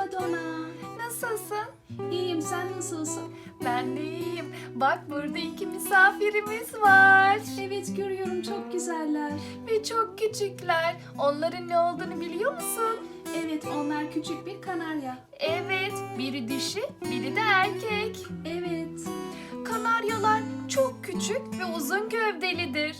Merhaba Dona. Nasılsın? İyiyim sen nasılsın? Ben de iyiyim. Bak burada iki misafirimiz var. Evet görüyorum çok güzeller. Ve çok küçükler. Onların ne olduğunu biliyor musun? Evet onlar küçük bir kanarya. Evet, biri dişi, biri de erkek. Evet. Kanaryalar çok küçük ve uzun gövdelidir.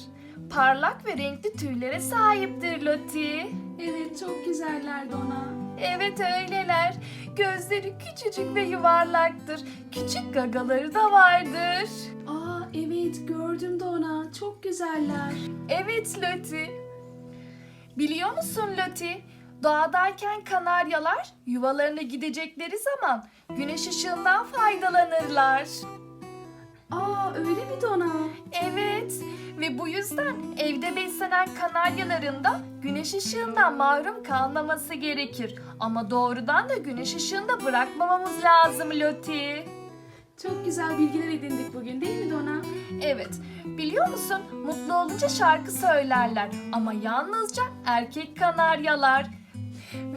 Parlak ve renkli tüylere sahiptir Loti. Evet çok güzeller Dona. Evet öyleler. Gözleri küçücük ve yuvarlaktır. Küçük gagaları da vardır. Aa evet gördüm Dona. Çok güzeller. Evet Loti. Biliyor musun Loti? Doğadayken kanaryalar yuvalarına gidecekleri zaman güneş ışığından faydalanırlar. Aa öyle mi Dona? Evet ve bu yüzden evde beslenen kanaryaların da güneş ışığından mahrum kalmaması gerekir. Ama doğrudan da güneş ışığında bırakmamamız lazım Loti. Çok güzel bilgiler edindik bugün değil mi Dona? Evet, biliyor musun mutlu olunca şarkı söylerler ama yalnızca erkek kanaryalar.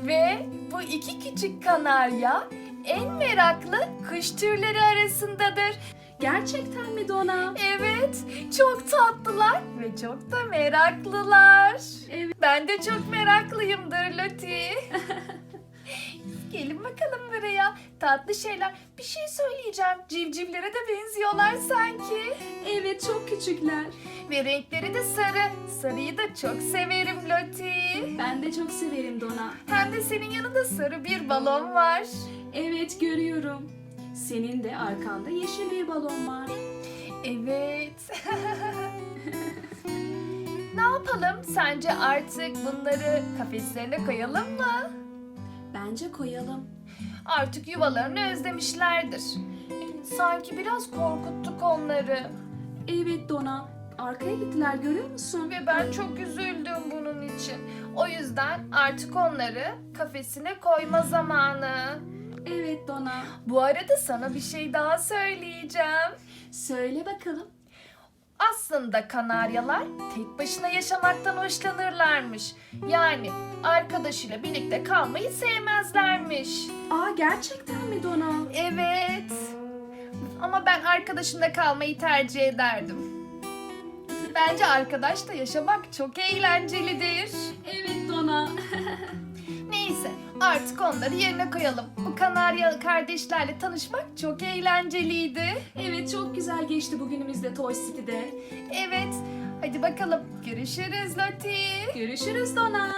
Ve bu iki küçük kanarya en meraklı kuş türleri arasındadır. Gerçekten mi Dona? Evet, çok tatlılar ve çok da meraklılar. Evet. Ben de çok meraklıyımdır Loti. Gelin bakalım buraya. Tatlı şeyler. Bir şey söyleyeceğim. Civcivlere de benziyorlar sanki. Evet çok küçükler. Ve renkleri de sarı. Sarıyı da çok severim Loti. Ben de çok severim Dona. Hem de senin yanında sarı bir balon var. Evet görüyorum. Senin de arkanda yeşil bir balon var. Evet. ne yapalım? Sence artık bunları kafeslerine koyalım mı? Bence koyalım. Artık yuvalarını özlemişlerdir. Sanki biraz korkuttuk onları. Evet Dona. Arkaya gittiler görüyor musun? Ve ben çok üzüldüm bunun için. O yüzden artık onları kafesine koyma zamanı. Dona. Bu arada sana bir şey daha söyleyeceğim. Söyle bakalım. Aslında kanaryalar tek başına yaşamaktan hoşlanırlarmış. Yani arkadaşıyla birlikte kalmayı sevmezlermiş. Aa gerçekten mi Dona? Evet. Ama ben arkadaşımla kalmayı tercih ederdim. Bence arkadaşla yaşamak çok eğlencelidir. Evet Dona. Neyse artık onları yerine koyalım. Kanarya kardeşlerle tanışmak çok eğlenceliydi. evet çok güzel geçti bugünümüz de Toy City'de. Evet hadi bakalım görüşürüz Loti. Görüşürüz Dona.